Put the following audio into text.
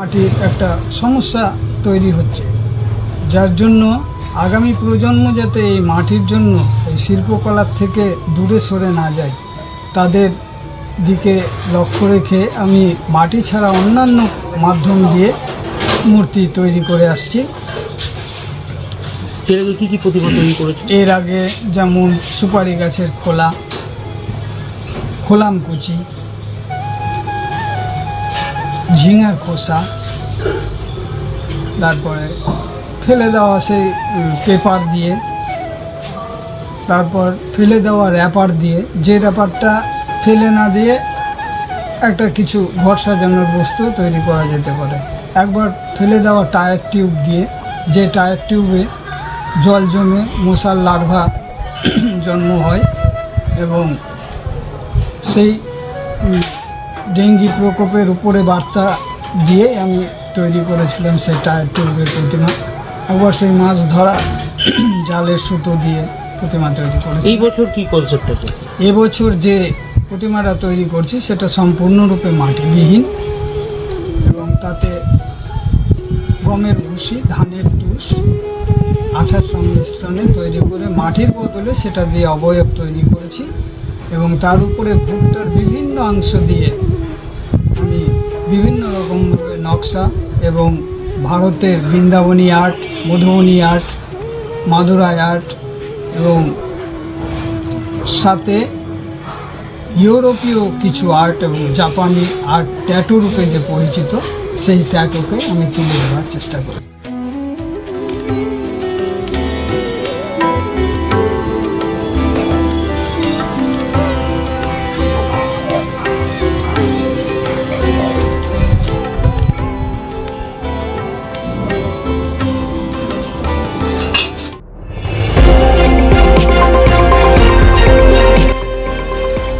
মাটির একটা সমস্যা তৈরি হচ্ছে। যার জন্য আগামী প্রজন্ম যাতে এই মাটির জন্য এই শিল্পকলার থেকে দূরে সরে না যায় তাদের দিকে লক্ষ্য রেখে আমি মাটি ছাড়া অন্যান্য মাধ্যম দিয়ে মূর্তি তৈরি করে আসছি। এর আগে কি কি প্রতিমা তৈরি করেছে এর আগে যেমন সুপারি গাছের খোলা খোলাম কুচি ঝিঙার খোসা, তারপরে ফেলে দেওয়া সেই পেপার দিয়ে, তারপর ফেলে দেওয়া র্যাপার দিয়ে, যে র্যাপারটা ফেলে না দিয়ে একটা কিছু ঘর সাজানোর বস্তু তৈরি করা যেতে পারে। একবার ফেলে দেওয়া টায়ার টিউব দিয়ে, যে টায়ার টিউবে জল জমে মশার লার্ভা জন্ম হয় এবং সেই ডেঙ্গি প্রকোপের উপরে বার্তা দিয়ে আমি তৈরি করেছিলাম সেই টায়ার টিউবের প্রতিমা। একবার সেই মাছ ধরা জালের সুতো দিয়ে প্রতিমা তৈরি করেছি। এই বছর কি কনসেপ্ট আছে? এবছর যে প্রতিমাটা তৈরি করছি সেটা সম্পূর্ণরূপে মাটিবিহীন এবং তাতে গমের ভুসি ধানের তুষ আঠার সংমিশ্রণে তৈরি করে মাটির বদলে সেটা দিয়ে অবয়ব তৈরি করেছি এবং তার উপরে ভুট্টার বিভিন্ন অংশ দিয়ে বিভিন্ন রকম নকশা এবং ভারতের Brindabani art, Madhubani art, Madurai art এবং সাথে ইউরোপীয় কিছু আর্ট এবং জাপানি আর্ট ট্যাটু রূপে যে পরিচিত, সেই ট্যাটুকে আমি তুলে ধরার চেষ্টা করি।